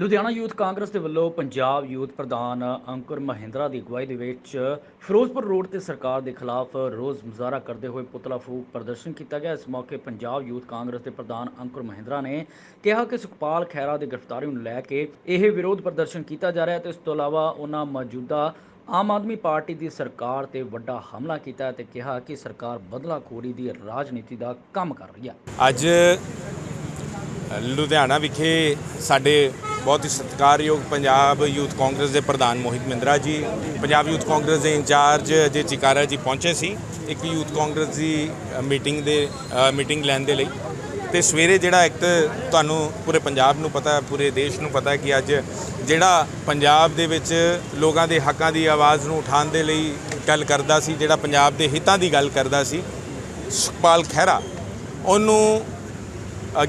Ludhiana youth Congress ਦੇ ਵੱਲੋਂ Punjab youth ਪ੍ਰਧਾਨ ਅੰਕੁਰ ਮਹਿੰਦਰਾ ਦੀ ਅਗਵਾਈ ਦੇ ਵਿੱਚ ਫਿਰੋਜ਼ਪੁਰ ਰੋਡ ਤੇ ਸਰਕਾਰ ਦੇ ਖਿਲਾਫ ਰੋਜ਼ ਮੁਜ਼ਾਹਰਾ ਕਰਦੇ ਹੋਏ ਪੁਤਲਾ ਫੂਕ ਪ੍ਰਦਰਸ਼ਨ ਕੀਤਾ ਗਿਆ। ਇਸ ਮੌਕੇ ਪੰਜਾਬ ਯੂਥ ਕਾਂਗਰਸ ਦੇ ਪ੍ਰਧਾਨ ਅੰਕੁਰ ਮਹਿੰਦਰਾ ਨੇ ਕਿਹਾ ਕਿ ਸੁਖਪਾਲ ਖਹਿਰਾ ਦੀ ਗ੍ਰਿਫਤਾਰੀ ਨੂੰ ਲੈ ਕੇ ਇਹ ਵਿਰੋਧ ਪ੍ਰਦਰਸ਼ਨ ਕੀਤਾ ਜਾ ਰਿਹਾ ਹੈ ਤੇ ਇਸ ਤੋਂ ਇਲਾਵਾ ਉਹਨਾਂ ਮੌਜੂਦਾ ਆਮ ਆਦਮੀ ਪਾਰਟੀ ਦੀ ਸਰਕਾਰ ਤੇ ਵੱਡਾ ਹਮਲਾ ਕੀਤਾ ਹੈ ਤੇ ਕਿਹਾ ਕਿ ਸਰਕਾਰ ਬਦਲਾਖੋਰੀ ਦੀ ਰਾਜਨੀਤੀ ਦਾ ਕੰਮ ਕਰ ਰਹੀ ਹੈ। ਅੱਜ ਲੁਧਿਆਣਾ ਵਿਖੇ ਸਾਡੇ ਬਹੁਤ ਹੀ ਸਤਿਕਾਰਯੋਗ ਪੰਜਾਬ ਯੂਥ ਕਾਂਗਰਸ ਦੇ ਪ੍ਰਧਾਨ ਮੋਹਿਤ ਮਿੰਦਰਾ ਜੀ, ਪੰਜਾਬ ਯੂਥ ਕਾਂਗਰਸ ਦੇ ਇੰਚਾਰਜ ਅਜੇ ਚਿਕਾਰਾ ਜੀ ਪਹੁੰਚੇ ਸੀ ਇੱਕ ਯੂਥ ਕਾਂਗਰਸ ਦੀ ਮੀਟਿੰਗ ਦੇ ਮੀਟਿੰਗ ਲੈਣ ਦੇ ਲਈ। ਤੇ ਸਵੇਰੇ ਜਿਹੜਾ ਇੱਕ ਤੁਹਾਨੂੰ ਪੂਰੇ ਪੰਜਾਬ ਨੂੰ ਪਤਾ, ਪੂਰੇ ਦੇਸ਼ ਨੂੰ ਪਤਾ ਕਿ ਅੱਜ ਜਿਹੜਾ ਪੰਜਾਬ ਦੇ ਵਿੱਚ ਲੋਕਾਂ ਦੇ ਹੱਕਾਂ ਦੀ ਆਵਾਜ਼ ਨੂੰ ਉਠਾਉਣ ਦੇ ਲਈ ਗੱਲ ਕਰਦਾ ਸੀ, ਜਿਹੜਾ ਪੰਜਾਬ ਦੇ ਹਿੱਤਾਂ ਦੀ ਗੱਲ ਕਰਦਾ ਸੀ, ਸੁਖਪਾਲ ਖਹਿਰਾ, ਉਹਨੂੰ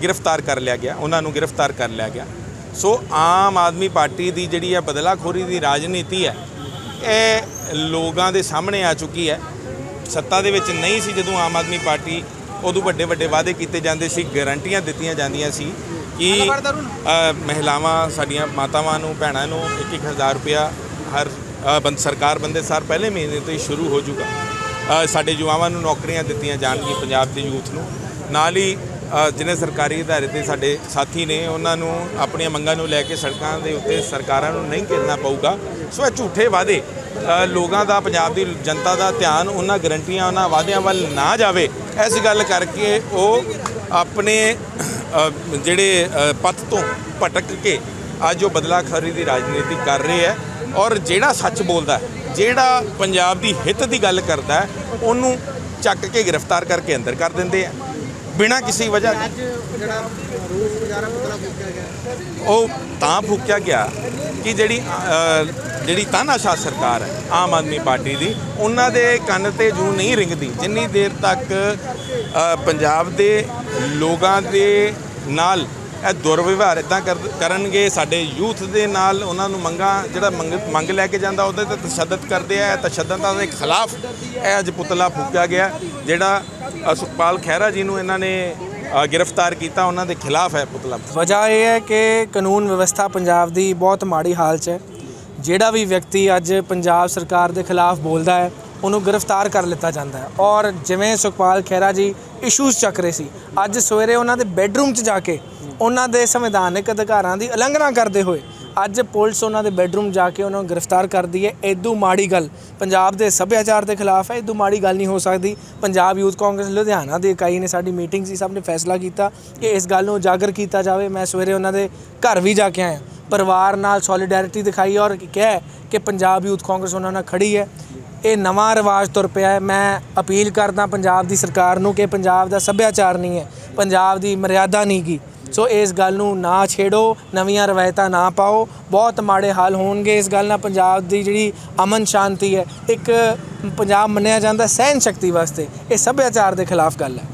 ਗ੍ਰਿਫਤਾਰ ਕਰ ਲਿਆ ਗਿਆ ਉਹਨਾਂ ਨੂੰ ਗ੍ਰਿਫਤਾਰ ਕਰ ਲਿਆ ਗਿਆ। ਸੋ ਆਮ ਆਦਮੀ ਪਾਰਟੀ ਦੀ ਜਿਹੜੀ ਹੈ ਬਦਲਾਖੋਰੀ ਦੀ ਰਾਜਨੀਤੀ ਹੈ ਇਹ ਲੋਕਾਂ ਦੇ ਸਾਹਮਣੇ ਆ ਚੁੱਕੀ ਹੈ। ਸੱਤਾ ਦੇ ਵਿੱਚ ਨਹੀਂ ਸੀ ਜਦੋਂ ਆਮ ਆਦਮੀ ਪਾਰਟੀ ਉਦੋਂ ਵੱਡੇ ਵੱਡੇ ਵਾਅਦੇ ਕੀਤੇ ਜਾਂਦੇ ਸੀ ਗਾਰੰਟੀਆਂ ਦਿੱਤੀਆਂ ਜਾਂਦੀਆਂ ਸੀ ਕਿ ਮਹਿਲਾਵਾਂ ਸਾਡੀਆਂ ਮਾਤਾਵਾਂ ਨੂੰ ਭੈਣਾਂ ਨੂੰ 1-1000 ਰੁਪਇਆ ਹਰ ਅ, ਬੰਦ ਸਰਕਾਰ ਬੰਦੇ ਸਾਰ ਪਹਿਲੇ ਮਹੀਨੇ ਤੋਂ ਹੀ ਸ਼ੁਰੂ ਹੋ ਜੂਗਾ। ਸਾਡੇ ਯੁਵਾਵਾਂ ਨੂੰ ਨੌਕਰੀਆਂ ਦਿੱਤੀਆਂ ਜਾਣਗੀਆਂ ਪੰਜਾਬ ਦੇ ਯੂਥ ਨੂੰ। ਨਾਲ ਹੀ ਅ, ਸਰਕਾਰੀ ਅਦਾਰੇ ਤੇ ਸਾਡੇ ਸਾਥੀ ਨੇ ਉਹਨਾਂ ਨੂੰ ਆਪਣੀਆਂ ਮੰਗਾਂ ਨੂੰ ਲੈ ਕੇ ਸੜਕਾਂ ਦੇ ਉੱਤੇ ਸਰਕਾਰਾਂ ਨੂੰ ਨਹੀਂ ਘਿਰਨਾ ਪਊਗਾ। ਸੋ ਇਹ ਝੂਠੇ ਵਾਅਦੇ। ਲੋਕਾਂ ਦਾ ਪੰਜਾਬ ਦੀ ਜਨਤਾ ਦਾ ਧਿਆਨ ਉਹਨਾਂ ਗਰੰਟੀਆਂ ਉਹਨਾਂ ਵਾਅਦਿਆਂ ਵੱਲ ਨਾ ਜਾਵੇ। ਇਸ ਗੱਲ ਕਰਕੇ ਉਹ ਆਪਣੇ ਜਿਹੜੇ ਅ, ਪੱਥ ਤੋਂ ਭਟਕ ਕੇ ਅੱਜ ਉਹ ਬਦਲਾ ਖਰੀ ਦੀ ਰਾਜਨੀਤੀ ਕਰ ਰਹੇ ਹੈ। ਔਰ ਜਿਹੜਾ ਸੱਚ ਬੋਲਦਾ ਜਿਹੜਾ ਪੰਜਾਬ ਦੀ ਹਿੱਤ ਦੀ ਗੱਲ ਕਰਦਾ ਉਹਨੂੰ ਚੱਕ ਕੇ ਗ੍ਰਿਫਤਾਰ ਕਰਕੇ ਅੰਦਰ ਕਰ ਦਿੰਦੇ ਆ ਬਿਨਾਂ ਕਿਸੇ ਵਜ੍ਹਾ ਤੋਂ। ਜਿਹੜਾ ਰੂਸ ਗੁਜ਼ਾਰਾ ਪੁਤਲਾ ਫੂਕਿਆ ਗਿਆ ਉਹ ਤਾਂ ਫੂਕਿਆ ਗਿਆ ਕਿ ਜਿਹੜੀ ਜਿਹੜੀ ਤਾਨਾਸ਼ਾਹ ਸਰਕਾਰ ਹੈ ਆਮ ਆਦਮੀ ਪਾਰਟੀ ਦੀ ਉਹਨਾਂ ਦੇ ਕੰਨ ਤੇ ਜੂ ਨਹੀਂ ਰਿੰਗਦੀ ਜਿੰਨੀ ਦੇਰ ਤੱਕ ਪੰਜਾਬ ਦੇ ਲੋਕਾਂ ਦੇ ਨਾਲ ਇਹ ਦੁਰਵਿਵਹਾਰ ਇਦਾਂ ਕਰਨਗੇ ਸਾਡੇ ਯੂਥ ਦੇ ਨਾਲ ਉਹਨਾਂ ਨੂੰ ਮੰਗਾ ਜਿਹੜਾ ਮੰਗ ਲੈ ਕੇ ਜਾਂਦਾ ਉਹਦੇ ਤੇ ਤਸ਼ੱਦਦ ਕਰਦੇ ਆ ਤਸ਼ੱਦਦਾਂ ਦੇ ਖਿਲਾਫ ਇਹ ਅੱਜ ਪੁਤਲਾ ਫੂਕਿਆ ਗਿਆ ਜਿਹੜਾ ਸੁਖਪਾਲ ਖਹਿਰਾ ਜੀ ਨੂੰ ਇਹਨਾਂ ਨੇ ਗ੍ਰਿਫਤਾਰ ਕੀਤਾ, ਉਹਨਾਂ ਦੇ ਖਿਲਾਫ ਹੈ ਪੁਤਲਾ। ਵਜ੍ਹਾ ਇਹ ਹੈ ਕਿ ਕਾਨੂੰਨ ਵਿਵਸਥਾ ਪੰਜਾਬ ਦੀ ਬਹੁਤ ਮਾੜੀ ਹਾਲ 'ਚ ਹੈ। ਜਿਹੜਾ ਵੀ ਵਿਅਕਤੀ ਅੱਜ ਪੰਜਾਬ ਸਰਕਾਰ ਦੇ ਖਿਲਾਫ ਬੋਲਦਾ ਹੈ, ਉਹਨੂੰ ਗ੍ਰਿਫਤਾਰ ਕਰ ਲਿੱਤਾ ਜਾਂਦਾ ਹੈ। ਔਰ ਜਿਵੇਂ ਸੁਖਪਾਲ ਖਹਿਰਾ ਜੀ ਇਸ਼ੂਜ਼ ਚੱਕ ਰਹੇ ਸੀ, ਅੱਜ ਸਵੇਰੇ ਉਹਨਾਂ ਦੇ ਬੈੱਡਰੂਮ 'ਚ ਜਾ ਕੇ ਉਹਨਾਂ ਦੇ ਸੰਵਿਧਾਨਕ ਅਧਿਕਾਰਾਂ ਦੀ ਉਲੰਘਣਾ ਕਰਦੇ ਹੋਏ ਅੱਜ ਪੁਲਿਸ ਉਹਨਾਂ ਦੇ ਬੈੱਡਰੂਮ ਜਾ ਕੇ ਉਹਨਾਂ ਨੂੰ ਗ੍ਰਿਫਤਾਰ ਕਰਦੀ ਹੈ। ਇਦੋਂ ਮਾੜੀ ਗੱਲ, ਪੰਜਾਬ ਦੇ ਸੱਭਿਆਚਾਰ ਦੇ ਖਿਲਾਫ ਹੈ। ਇਦੋਂ ਮਾੜੀ ਗੱਲ ਨਹੀਂ ਹੋ ਸਕਦੀ। ਪੰਜਾਬ ਯੂਥ ਕਾਂਗਰਸ ਲੁਧਿਆਣਾ ਦੀ ਇਕਾਈ ਨੇ ਸਾਡੀ ਮੀਟਿੰਗ ਸੀ, ਸਭ ਨੇ ਫੈਸਲਾ ਕੀਤਾ ਕਿ ਇਸ ਗੱਲ ਨੂੰ ਉਜਾਗਰ ਕੀਤਾ ਜਾਵੇ। ਮੈਂ ਸਵੇਰੇ ਉਹਨਾਂ ਦੇ ਘਰ ਵੀ ਜਾ ਕੇ ਆਇਆ। ਪਰਿਵਾਰ ਨਾਲ ਸੋਲੀਡੈਰਿਟੀ ਦਿਖਾਈ ਔਰ ਕਿਹਾ ਕਿ ਪੰਜਾਬ ਯੂਥ ਕਾਂਗਰਸ ਉਹਨਾਂ ਨਾਲ ਖੜੀ ਹੈ। ਇਹ ਨਵਾਂ ਰਿਵਾਜ ਤੁਰ ਪਿਆ ਹੈ। ਮੈਂ ਅਪੀਲ ਕਰਦਾ ਪੰਜਾਬ ਦੀ ਸਰਕਾਰ ਨੂੰ ਕਿ ਪੰਜਾਬ ਦਾ ਸੱਭਿਆਚਾਰ ਨਹੀਂ ਹੈ, ਪੰਜਾਬ ਦੀ ਮਰਿਆਦਾ ਨਹੀਂ ਗੀ। ਸੋ ਇਸ ਗੱਲ ਨੂੰ ਨਾ ਛੇੜੋ ਨਵੀਆਂ ਰਵਾਇਤਾਂ ਨਾ ਪਾਓ। ਬਹੁਤ ਮਾੜੇ ਹਾਲ ਹੋਣਗੇ ਇਸ ਗੱਲ ਨਾਲ। ਪੰਜਾਬ ਦੀ ਜਿਹੜੀ ਅਮਨ ਸ਼ਾਂਤੀ ਹੈ ਇੱਕ ਪੰਜਾਬ ਮੰਨਿਆ ਜਾਂਦਾ ਸਹਿਨ ਸ਼ਕਤੀ ਵਾਸਤੇ। ਇਹ ਸੱਭਿਆਚਾਰ ਦੇ ਖਿਲਾਫ ਗੱਲ ਹੈ।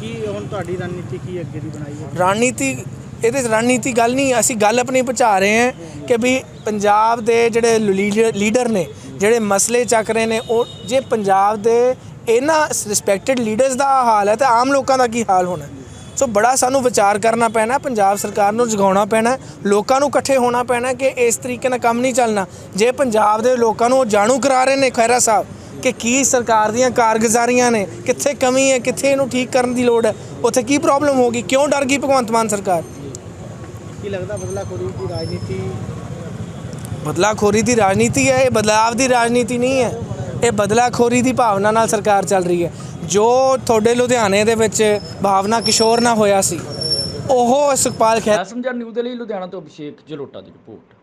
ਕੀ ਹੁਣ ਤੁਹਾਡੀ ਰਣਨੀਤੀ ਕੀ ਅੱਗੇ ਦੀ ਬਣਾਈ ਹੈ? ਰਣਨੀਤੀ ਇਹਦੇ 'ਚ ਰਣਨੀਤੀ ਗੱਲ ਨਹੀਂ ਅਸੀਂ ਗੱਲ ਆਪਣੀ ਪਹੁੰਚਾ ਰਹੇ ਹਾਂ ਕਿ ਵੀ ਪੰਜਾਬ ਦੇ ਜਿਹੜੇ ਲੀਡਰ ਨੇ ਜਿਹੜੇ ਮਸਲੇ ਚੱਕ ਰਹੇ ਨੇ ਉਹ ਜੇ ਪੰਜਾਬ ਦੇ ਇਹਨਾਂ ਰਿਸਪੈਕਟਡ ਲੀਡਰਸ ਦਾ ਹਾਲ ਹੈ ਤਾਂ ਆਮ ਲੋਕਾਂ ਦਾ ਕੀ ਹਾਲ ਹੋਣਾ? ਸੋ ਬੜਾ ਸਾਨੂੰ ਵਿਚਾਰ ਕਰਨਾ ਪੈਣਾ ਪੰਜਾਬ ਸਰਕਾਰ ਨੂੰ ਜਗਾਉਣਾ ਪੈਣਾ ਲੋਕਾਂ ਨੂੰ ਇਕੱਠੇ ਹੋਣਾ ਪੈਣਾ ਕਿ ਇਸ ਤਰੀਕੇ ਨਾਲ ਕੰਮ ਨਹੀਂ ਚੱਲਣਾ। ਜੇ ਪੰਜਾਬ ਦੇ ਲੋਕਾਂ ਨੂੰ ਉਹ ਜਾਣੂ ਕਰਾ ਰਹੇ ਨੇ ਖੈਰਾ ਸਾਹਿਬ ਕਿ ਕੀ ਸਰਕਾਰ ਦੀਆਂ ਕਾਰਗੁਜ਼ਾਰੀਆਂ ਨੇ ਕਿੱਥੇ ਕਮੀ ਹੈ ਕਿੱਥੇ ਇਹਨੂੰ ਠੀਕ ਕਰਨ ਦੀ ਲੋੜ ਹੈ ਉੱਥੇ ਕੀ ਪ੍ਰੋਬਲਮ ਹੋਗੀ ਕਿਉਂ ਡਰ ਗਈ ਭਗਵੰਤ ਮਾਨ ਸਰਕਾਰ? ਕੀ ਲੱਗਦਾ ਬਦਲਾਖੋਰੀ ਦੀ ਰਾਜਨੀਤੀ? ਬਦਲਾਖੋਰੀ ਦੀ ਰਾਜਨੀਤੀ ਹੈ ਇਹ ਬਦਲਾਵ ਦੀ ਰਾਜਨੀਤੀ ਨਹੀਂ ਹੈ। ਇਹ ਬਦਲਾਖੋਰੀ ਦੀ ਭਾਵਨਾ ਨਾਲ ਸਰਕਾਰ ਚੱਲ ਰਹੀ ਹੈ। ਜੋ ਤੁਹਾਡੇ ਲੁਧਿਆਣੇ ਦੇ ਵਿੱਚ ਭਾਵਨਾ ਕਿਸ਼ੋਰ ਨਾਲ ਹੋਇਆ ਸੀ, ਉਹ ਸੁਖਪਾਲ ਖਹਿਰਾ ਐਸਐਮਜਨ ਨਿਊਜ਼ ਦੇ ਲਈ ਲੁਧਿਆਣਾ ਤੋਂ ਅਭਿਸ਼ੇਕ ਜਲੋਟਾ ਦੀ ਰਿਪੋਰਟ।